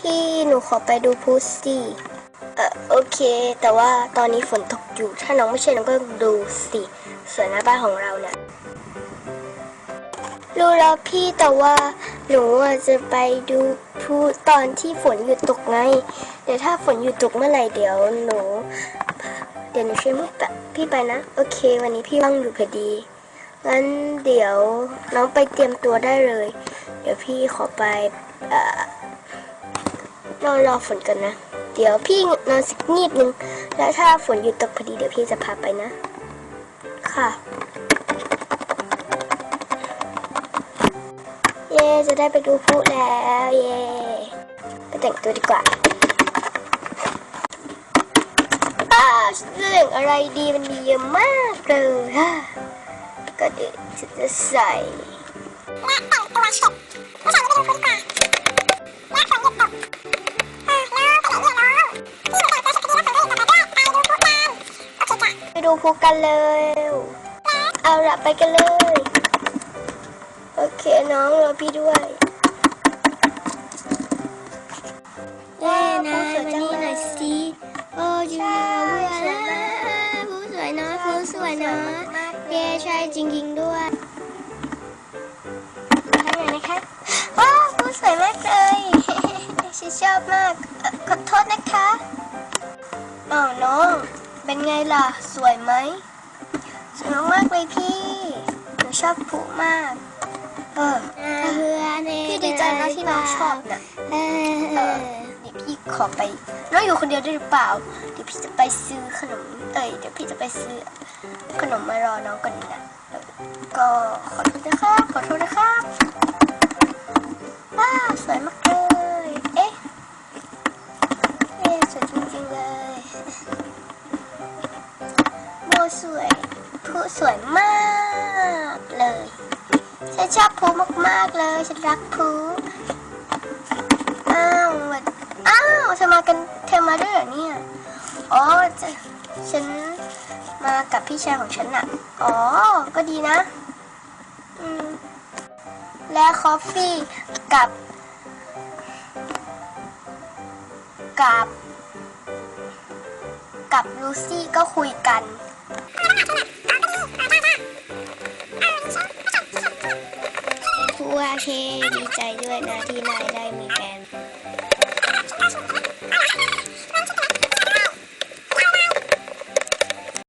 พี่หนูขอไปดูพุสสิเออโอเค แต่ว่าตอนนี้ฝนตกอยู่ ถ้าน้องไม่เชื่อน้องก็ดูสิสวยหน้าบ้านของเราเนี่ยรู้แล้วพี่แต่ว่าหนูจะไปดูพลุตอนที่ฝนหยุดตกไง เดี๋ยวถ้าฝนหยุดตกเมื่อไหร่เดี๋ยวหนู เดี๋ยวหนูช่วยมุกแบบพี่ไปนะ โอเค วันนี้พี่ว่างอยู่พอดีงั้นเดี๋ยวน้องไปเตรียมตัวได้เลย เดี๋ยวพี่ขอไปอ่อ นอนรอฝนกันนะ เดี๋ยวพี่นอนสักนิดนึง แล้วถ้าฝนหยุดตกพอดีเดี๋ยวพี่จะพาไปนะ ค่ะ เย่จะได้ไปดูพลุแล้วเย่ไปแต่งตัวดีกว่าอ้าเรื่องอะไรดีมันมีเยอะมากเลยฮะก็เดี๋ยวฉันจะใส่และแต่งตัวเสร็จผู้ชายก็ไปดูพุทธก่อน ดูพลุกันเลย เอาละไปกันเลย โอเคน้องรอพี่ด้วยเย้นายมานี่หน่อยสิโอ้ยาผู้สวยนะผู้สวยนะผู้สวยนะเย้ใช่จริงๆด้วยทำไงนะคะว้าวผู้สวยมากเลยฉันชอบมากเอ่อขอโทษนะคะอ้าวน้อง เป็นไงล่ะ สวยไหม สวยมากๆเลยพี่ หนูชอบผู้มาก เออเพื่อนเอพี่ดีใจนะที่น้องชอบน่ะเอเอออเดี๋ยวพี่ขอไป น้องอยู่คนเดียวได้หรือเปล่า เดี๋ยวพี่จะไปซื้อขนม เอ้ย เดี๋ยวพี่จะไปซื้อ ขนมมารอน้องก่อนนะเออก็ขอโทษนะครับ ขอโทษนะครับ สวยผู้สวยมากเลยฉันชอบพูมากๆเลยฉันรักพูอ้าวสวัสอ้าวเธอมากันเธอมาด้วยเหรอเนี่ยอ๋อจะฉันมากับพี่ชายของฉันน่ะ อ๋อ ก็ดีนะ อืม และคอฟฟี่กับ กับ กับลูซี่ก็คุยกัน ผู้ว่าเคดีใจด้วยนะที่นายได้มีแฟน